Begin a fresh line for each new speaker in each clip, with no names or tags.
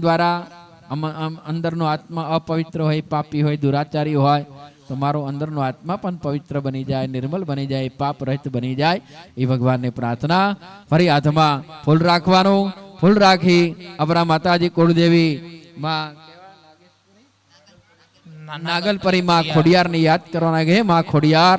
દ્વારા અંદરનો આત્મા અપવિત્ર હોય, પાપી હોય, દુરાચારી હોય, તો મારો અંદરનો આત્મા પણ પવિત્ર બની જાય, નિર્મલ બની જાય પાપ રહિત બની જાય. એ ભગવાનને પ્રાર્થના ફરી હાથમાં ફૂલ રાખવાનું. ફૂલ રાખી આપણા માતાજી કુળદેવી માં નાગલપરી માં ખોડિયારને યાદ કરવાના હે માં ખોડિયાર?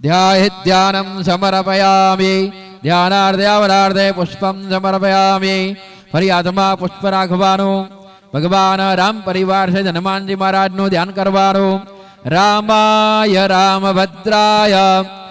ધ્યાય ધ્યાનમ સમર્પયામિ ધ્યાનાર્ધે આવનાર્ધે પુષ્પમ સમર્પયામિ ફરી હાથમાં પુષ્પ રાખવાનું ભગવાન રામ પરિવાર છે હનુમાનજી મહારાજનું ધ્યાન કરવાનું રામાય રામભદ્રાય રામચંદ્રાય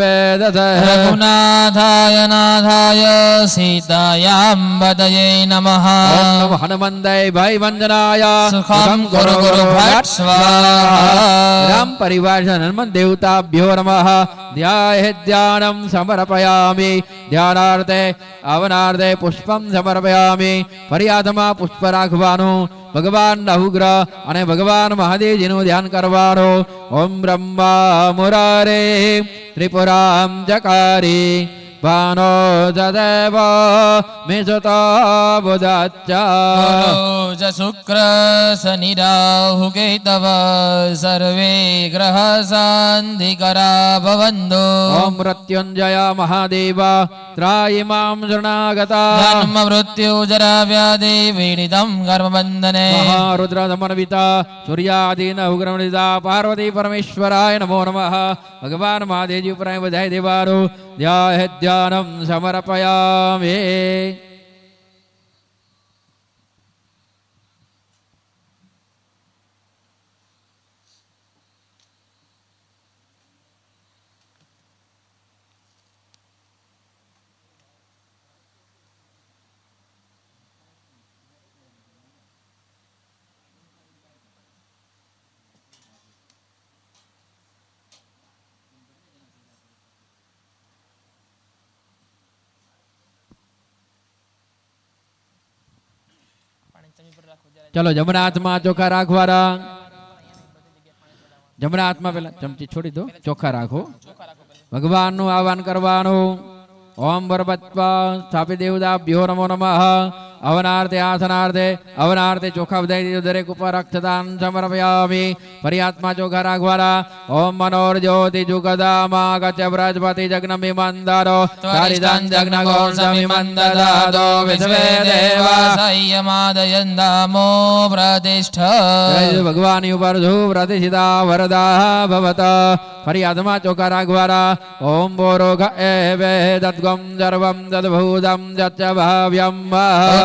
વેદસ
રઘુનાથાય નાથાય સીતાયામ બદયે નમઃ
ઓમ નમઃ હનુમંતય ભાઈ વંદનાય
સુખમ ગુરુ ગુરુ ભટ્ટ સ્વાહા.
રામ પરિવાર છે હનુમંત દેવતાભ્યો નમઃ ધ્યાય ધ્યાનમ સમર્પયામિ ધ્યાનાર્થે આવનાર્થે પુષ્પમ સમર્પયામિ ફરિયાદમાં પુષ્પ રાખવાનું ભગવાન નહુગ્રહ અને ભગવાન મહાદેવજીનું ધ્યાન કરવાનું ઓમ બ્રહ્મા
मुरारे त्रिपुरां जकारि। भानो जदेव मिसुतो बुधच्च ज शुक्र
शनिराहुकेतव सर्वे ग्रहशान्तिकरा भवन्तु ॐ
मृत्युञ्जय महादेव त्रायिमां शृणागता जन्म मृत्युजराव्याधि
पीडितं कर्मबन्धने महारुद्रसमर्पिता सूर्यादीन उग्रमणिता पार्वती परमेश्वराय नमो नमः भगवान् महादेवजी प्राय बधाय देवारो ध्याहध्यानं समर्पयामि ચલો જમણા હાથમાં ચોખા રાખવાના. જમણા હાથમાં પેલા ચમચી છોડી દો ચોખા રાખો. ભગવાનનું આહવાન કરવાનું. ઓમ બરબત્વા સ્થાપિત દેવતાભ્યો નમો નમઃ. अवनार्थे आसनार्थे अवनार्थे चोखावधि दरेक ऊपर रक्तदान समर्पयामि परियात्मा जो घर अघ्वरा ओम मनोर ज्योति जुगदा जुगदामा गच ब्रजपति जग्नमि मंदरो हरिदान जग्नगोर समी मंददादो विश्वे देवा संयमादयन्दामो
प्रतिष्ठ भगवान
ऊपर धू प्रतिष्ठिता वरदा भवत फरियात्मा चोखा राघवरा ओम बोरो घ एवे दद्गम जर्वम दद्भूतम जच्च भाव्यम તદ્ભૂતમ જચ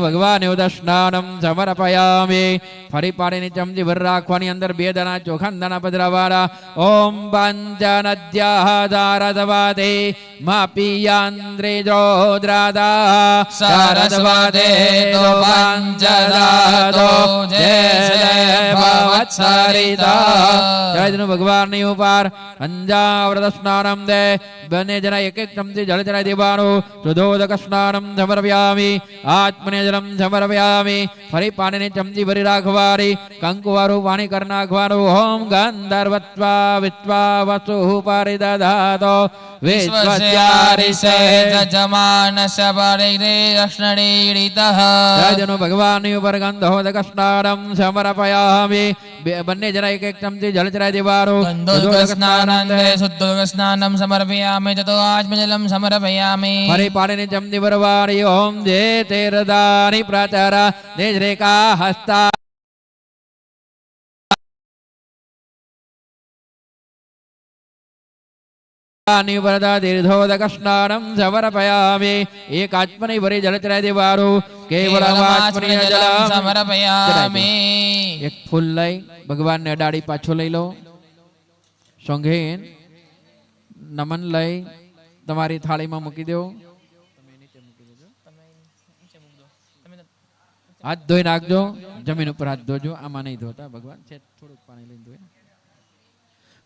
ભગવાન એવું સ્નાનમ સમર્પયામિ ફરી પાડીની ચમચી ભર રાખવાની અંદર બે અંજાવ્રત સ્નાનમ દે બંને જણા એક એક ચમચી જળ ચડાઈ દેવાનું સુધોદક સ્નાનમ સમર્પ્યામી આત્મને જલમ સમર્પ્યામી ફરી પાણીની ચમચી ભરી રાખવાની કંકુવાળું પાણી કરી નાખવાનું ઓમ ગંધર્વત્વા વિશ્વા વસુ પરિદધાતો
વિશ્વસ્યારિષે
વિશ્વસ્યારિષે
જજમાનસ પરિગ્રહણીડિતઃ
રાજનો ભગવાનની ઉપર ગંધોદક સ્નાનમ સમર્પયામી બે- બંને જણા એક એક ચમચી જળ ચડાઈ દેવાનું સુધોદક સ્નાનમ દે.
ગંધોદકસ્નાનંદે શુદ્ધોદકસ્નાનમ સમર્પયામિ તતો આત્મજલમ સમર્પયામિ
ફરી પાણીની ચમચી ભરવાની ઓમ જે તેરદાની પ્રચાર દેજરેકા હસ્તા નિવરદા દીર્ઘોદક સ્નાનમ સમર્પયામિ એક આત્મની ભરી જળ ચડાઈ દેવાનું કેવલમ આત્મની જલમ
સમર્પયામિ
એક ફૂલ લઈ ભગવાનને અડાડી પાછો લઈ લો સંઘેન નમન લઈ તમારી થાળીમાં મૂકી દેવો. હાથ ધોઈ નાખજો જમીન ઉપર હાથ ધોજો, આમાં નહીં ધોતા, ભગવાન છે, થોડુંક પાણી લઈને ધોઈ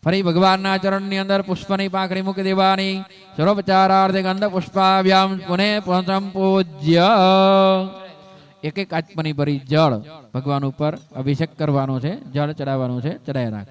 ફરી ભગવાનના ચરણની અંદર પુષ્પની પાંખડી મૂકી દેવાની. સર્વોપચારાર્થે ગંધ પુષ્પાભ્યામ પુને પંચમ પૂજ્ય. એક એક આત્મની ભરી જળ ભગવાન ઉપર અભિષેક કરવાનો છે, જળ ચડાવવાનું છે ચડાવી રાખ.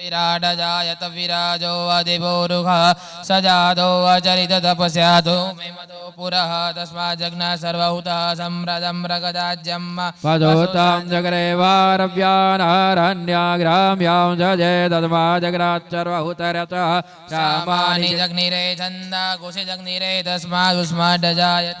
विराट जायत विराजो अधिभोरुघः स जातो अचरित तपस्या धूमिमतो पुरः तस्मा जग्ना सर्वहुतः सम्रदं रगदाज्यम् पदोतां जगरे वारव्यानारण्याग्राम्यां जजे तस्मा जग्नात् सर्वहुतरतः श्यामानि जग्निरे छन्दा कुशि जग्निरे तस्मादुस्माडजायत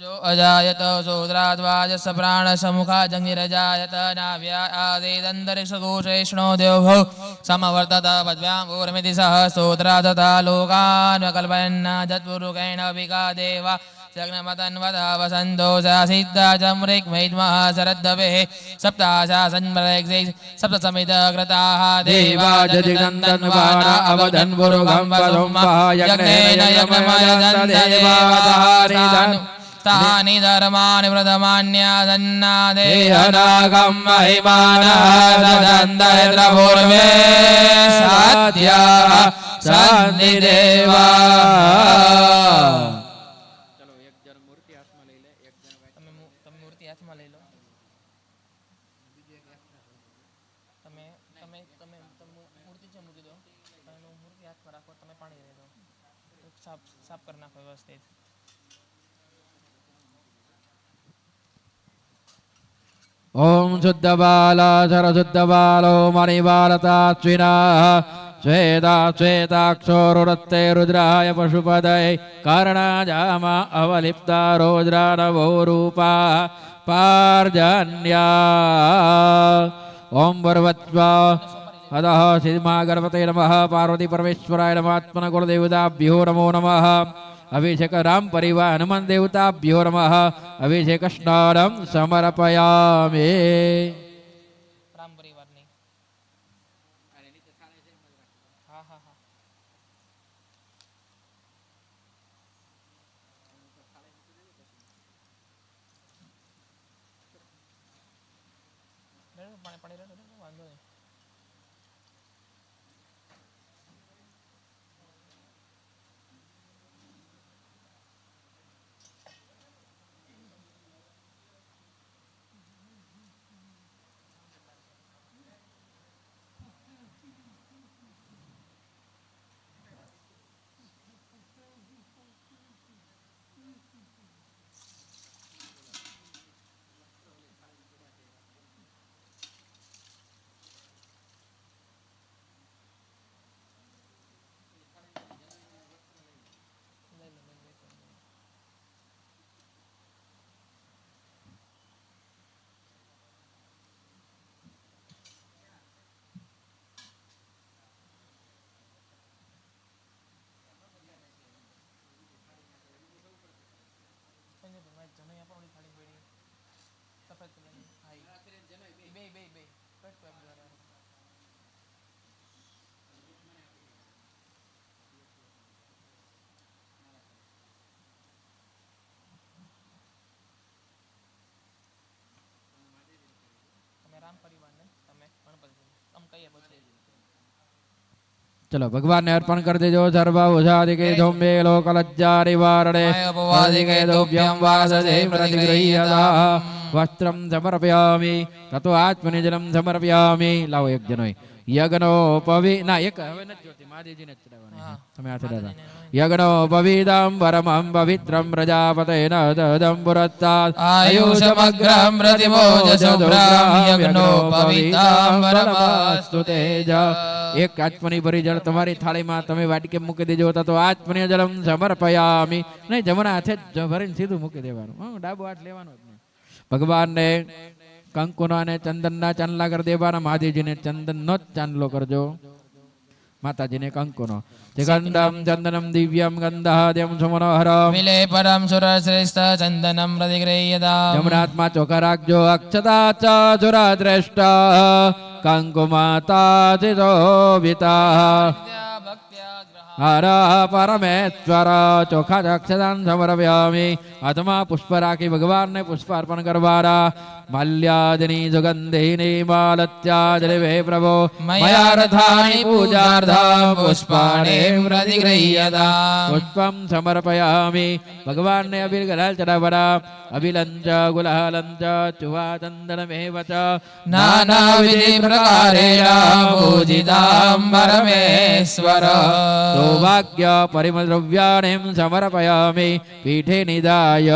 सूर्यो अजायत शूद्राद्वाजस प्राणसमुखा जङ्गिरजायत नाव्या आदेदन्तरिक्षघोषेष्णो देवभो समवर्तत पद्भ्यामूर्मिति सह स्तोत्रा तथा लोकान् कल्पयन् जत्पुरुकेण विका देव जग्नमतन्वदा देवा तानि धर्माणि प्रथमान्यादन्ना
देहनागं महिमानः
ददन्तपूर्वे साध्या सन्ति देवा તમે મૂર્તિ હાથમાં લઈ
ॐ शुद्धबाला सरशुद्धबालो मणिबालताश्विनाः श्वेता श्वेताक्षोरुरत्ते रुद्राय पशुपदये कर्णाजामा अवलिप्ता रोद्रा नवो रूपा पार्जन्या ॐ वरवत्वा अतः श्रीमा गणपते नमः पार्वती परमेश्वराय नमात्मन कुलदेवताभ्यो नमो नमः अभिषेक राम परिवार हनुमान देवताभ्यो नमः। अभिषेक स्नान समर्पयामि। चलो भगवान ने अर्पण कर दीजो सर्वा उषादिके
धूम्ये
अपवादिके दोभ्यं वाससे વસ્ત્રમ સમર્પયામિ તતો આત્મનિજલમ સમર્પયામિ લાવો એક જણોય યજ્ઞો પવિ ના એક હવે નથી જોતી મહાદેવજીને જ ચડાવવાની તમે આ ચડાવતા યજ્ઞો પવિદમ પરમં પવિત્રમ પ્રજાપતેન દદમ પુરસ્તાદ
આયુષમગ્રહં પ્રતિભોજસુભ્રમ યજ્ઞોપવીતાંબરમાસ્તુ
તેજ એક આત્મની ભરી જળ તમારી થાળીમાં તમે વાટકે મૂકી દેજો તો આત્મની જલમ સમર્પયામી નહીં જમણા હાથે જ ભરીને સીધું મૂકી દેવાનું હં, ડાબો હાથ લેવાનો જ નહીં ભગવાનને કંકુના અને ચંદનના ચાંદલા કરી દેવાના મહાદેવજીને ચંદનનો જ ચાંદલો કરજો માતાજીને કંકુનો જગંડમ ચંદનમ દિવ્યમ ગંધાદ્યમ સુમનોહરમ
વિલે પરમ સુરશ્રેષ્ઠ ચંદનમ પ્રતિગૃહ્યતામ
જમનાથમાં ચોખા રાખજો અક્ષતા ચ સુરા દ્રષ્ટ કંકુમાતા ચિતોવિતા
ભક્ત્યા ગ્રહ
हरा परमेश्वर चोखा चक्षदान समर्पयामी। आत्मा पुष्पराकी भगवान
ने पुष्प अर्पण करवा रहा
मल्यादिनी सुगन्धिनी मालत्यादिवे प्रभो मया रथानि पूजार्धा पुष्पाणि प्रतिगृह्यता पुष्पं समर्पयामि
भगवान् ने अभिर्गलचरवरा
अभिलञ्च गुलहलञ्च चुवाचन्दनमेव च नानाविधिप्रकारेण पूजिताम्बरमेश्वर सौभाग्य परिमद्रव्याणिं समर्पयामि पीठे निधाय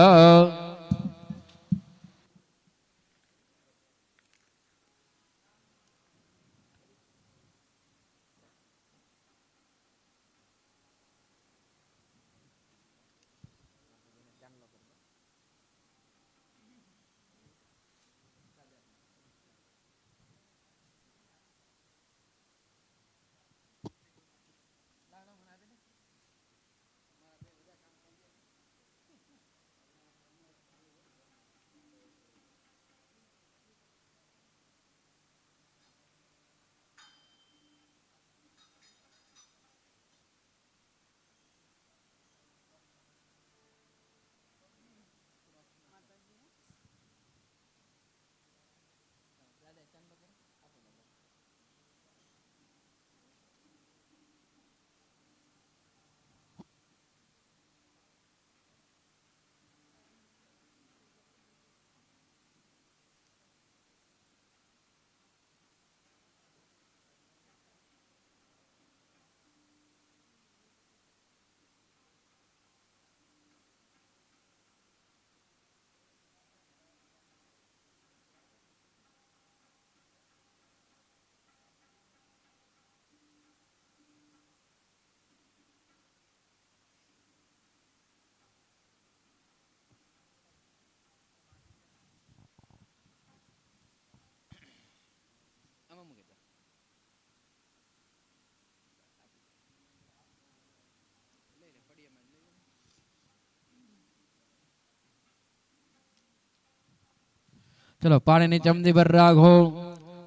चलो पाणिनि चमदी पर राघो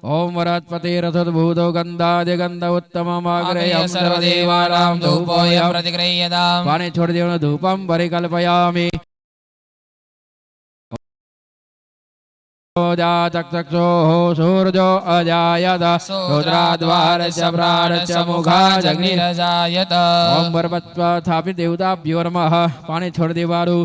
ओम वरात्पते रथोद्भूतो
गंधादि गंध उत्तम आग्रह
सर्वदेवानां धूपोय प्रतिगृह्यताम्। पाणी छोड़ देवन धूपं परिकल्पयामि। सूर्यो अजायत। रुद्राद्वारस्य
प्राणस्य
ओम छोड़ देवारु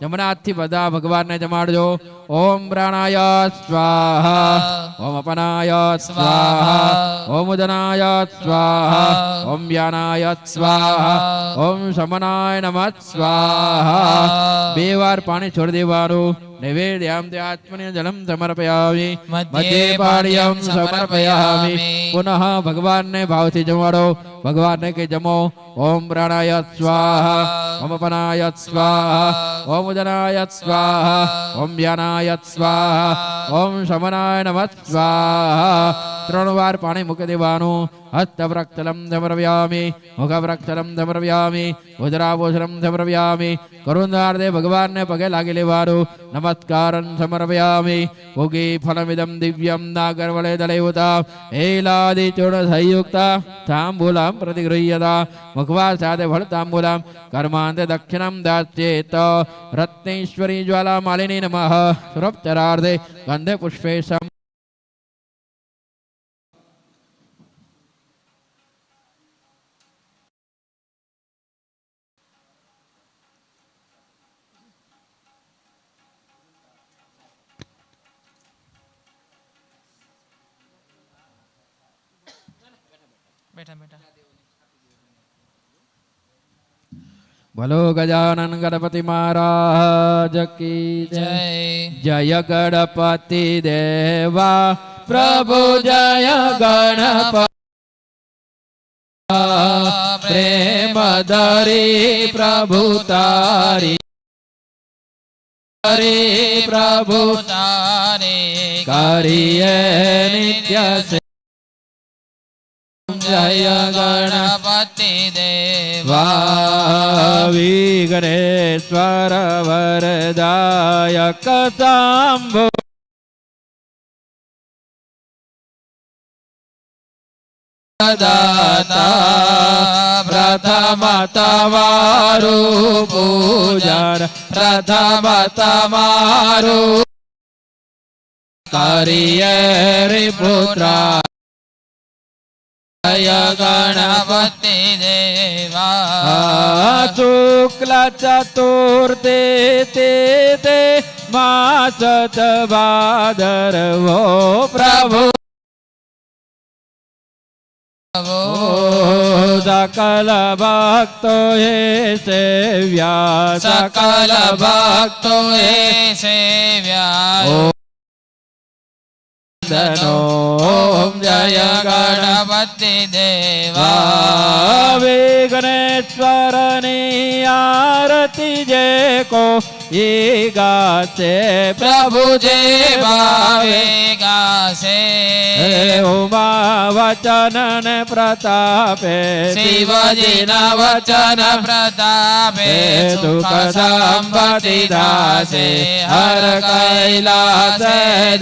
જમણા હાથથી બધા ભગવાનને જમાડજો ઓમ પ્રાણાય સ્વાહા ઓમ અપનાય સ્વાહા ઓમ ઉદનાય સ્વાહા ઓમ વ્યાનાય સ્વાહા ઓમ સમનાય નમઃ સ્વાહા બે વાર પાણી છોડી દેવાનું नैवेद्यां ते जलं समर्पयामि। मध्ये
पाणियं
समर्पयामि। पुनः भगवान ने भाव से जमाड़ो भगवान ने के जमो। ओम प्राणाय स्वाहा। ओम अपनाय स्वाहा। ओम उदनाय स्वाहा। ओम ज्ञानाय स्वाहा। ओम शमनाय नमः स्वाहा। ત્રણ વાર પાણી મૂકી દેવાનું હસ્તપ્રક્ષલમ સમર્પયામિ મુખપ્રક્ષલમ સમર્પયામિ ઉદરાભૂષણમ સમર્પયામિ કરુણાર્થે ભગવાનને પગે લાગી લેવાનું નમસ્કારં સમર્પયામિ ભોગી ફલમિદમ દિવ્યમ નાગરવળે દલૈવતા એલાદિ ચૂર્ણ સંયુક્તા તાંબૂલામ પ્રતિગૃહ્યતા મુખવા સાથે ફળ તાંબૂલામ કર્માંતે દક્ષિણમ દાસ્યેત રત્નેશ્વરી જ્વાલા માલિની નમઃ સુરપચરાર્થે ગંધે પુષ્પે સમ ભલો ગજાનન ગણપતિ મહારાજ કી જય.
જય.
ગણપતિ દેવા. પ્રભુ જય ગણપતિ. પ્રેમ ધરી પ્રભુ તારી. પ્રભુ
તારી.
કરીએ નિત્ય જય
ગણપતિ
દેવા. વિઘ્નેશ્વર વરદાયક સાંભો. દાતા પ્રથમ તમારું પૂજન. પ્રથમ તમારું કરીએ રે પુત્રા
जय
गणपती देवा शुक्ला चतुर्थे ते ते बादर वो हो प्रभु. सकल
भक्त हे सेव्या सकल
भक्त हे सेव्या. ओम
जय गणपति
देवा विघ्नेश्वरनि आरती जे को ये
गाते प्रभु जे बावे
गासे। उमा वचन प्रतापे शिवजी
न वचन प्रतापे दुख संपति दासे हर कैलास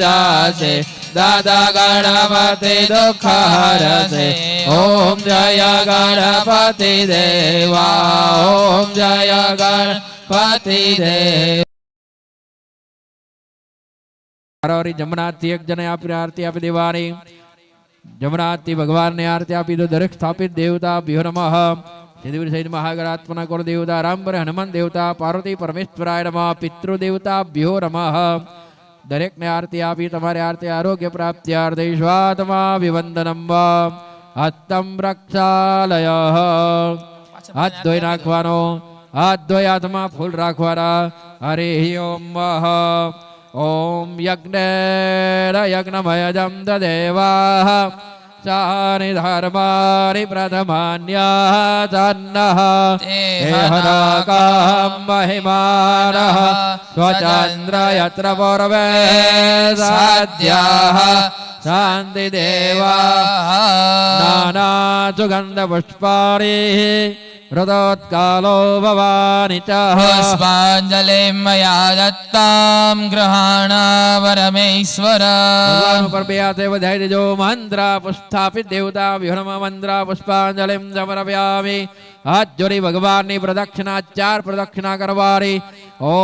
दासे દાદા ગણપતિ દુઃખ હરસે ઓમ જય ગણપતિ દેવા ઓમ જય ગણપતિ દેવ
જમનાથથી એક જણે આપી આરતી આપી દેવાની જમનાથી ભગવાનને આરતી આપી દો દરેક સ્થાપિત દેવતા ભ્યો નમઃ સિદ્ધિવીર સહિત મહાગરાત્મના કુળ દેવતા રામ પર હનુમાન દેવતા પાર્વતી પરમેશ્વરાય નમઃ પિતૃ દેવતા ભ્યો નમઃ દરેકને આરતી આપી, તમારે આરતી આરોગ્ય પ્રાપ્ત્યાર્થે સ્વાત્મા વિવંદનમ હસ્તમ રક્ષાલય. હાથ ધોઈ નાખવાનો, હાથ ધોઈ હાથમાં ફૂલ રાખવાના. હરે ઓમ ઓમ યજ્ઞેર યજ્ઞમયજમ દેવા चानि धर्माणि प्रथमान्यादन्नः देहनाकां महिमानः। स्वचंद्र यत्र
पूर्वे साध्याः। शान्ति देवा नानासुगन्धपुष्पाणिः
ऋतोत्कालो भवानितः पुष्पाञ्जलिं मया दत्तां गृहाणावरमेश्वर। परमेश्वर धैर्यजो मन्त्रा पुष्ठापि देवता विहृम मंत्र पुष्पाञ्जलिं समर्पयामी। आज्वरी भगवानी प्रदक्षिणाचार प्रदक्षिणा करवारि ओ